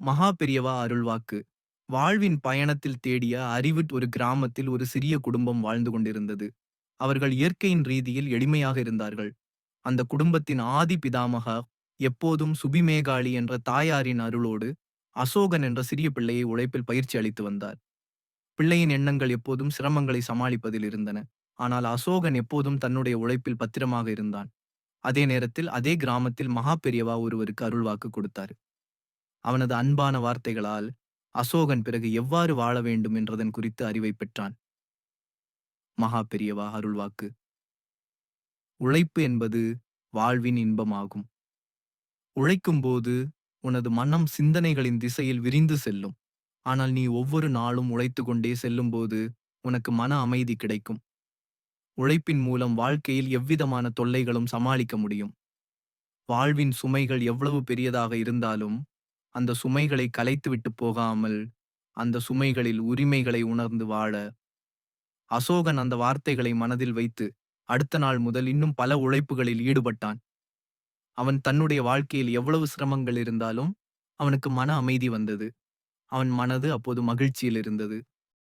மகா பெரியவா அருள்வாக்கு. வாழ்வின் பயணத்தில் தேடிய அறிவிட் ஒரு கிராமத்தில் ஒரு சிறிய குடும்பம் வாழ்ந்து கொண்டிருந்தது. அவர்கள் இயற்கையின் ரீதியில் எளிமையாக இருந்தார்கள். அந்த குடும்பத்தின் ஆதி பிதாமகா எப்போதும் சுபிமேகாளி என்ற தாயாரின் அருளோடு அசோகன் என்ற சிறிய பிள்ளையை உழைப்பில் பயிற்சி அளித்து வந்தார். பிள்ளையின் எண்ணங்கள் எப்போதும் சிரமங்களை சமாளிப்பதில் இருந்தன. ஆனால் அசோகன் எப்போதும் தன்னுடைய உழைப்பில் பத்திரமாக இருந்தான். அதே நேரத்தில் அதே கிராமத்தில் மகா பெரியவா ஒருவருக்கு அருள்வாக்கு கொடுத்தார். அவனது அன்பான வார்த்தைகளால் அசோகன் பிறகு எவ்வாறு வாழ வேண்டும் என்றதன் குறித்து அறிவை பெற்றான். மகா பெரியவா அருள்வாக்கு உழைப்பு என்பது வாழ்வின் இன்பமாகும். உழைக்கும்போது உனது மனம் சிந்தனைகளின் திசையில் விரிந்து செல்லும். ஆனால் நீ ஒவ்வொரு நாளும் உழைத்து கொண்டே செல்லும்போது உனக்கு மன அமைதி கிடைக்கும். உழைப்பின் மூலம் வாழ்க்கையில் எவ்விதமான தொல்லைகளும் சமாளிக்க முடியும். வாழ்வின் சுமைகள் எவ்வளவு பெரியதாக இருந்தாலும் அந்த சுமைகளை கலைத்துவிட்டு போகாமல் அந்த சுமைகளில் உரிமைகளை உணர்ந்து வாழ. அசோகன் அந்த வார்த்தைகளை மனதில் வைத்து அடுத்த நாள் முதல் இன்னும் பல உழைப்புகளில் ஈடுபட்டான். அவன் தன்னுடைய வாழ்க்கையில் எவ்வளவு சிரமங்கள் இருந்தாலும் அவனுக்கு மன அமைதி வந்தது. அவன் மனது அப்போது மகிழ்ச்சியில் இருந்தது.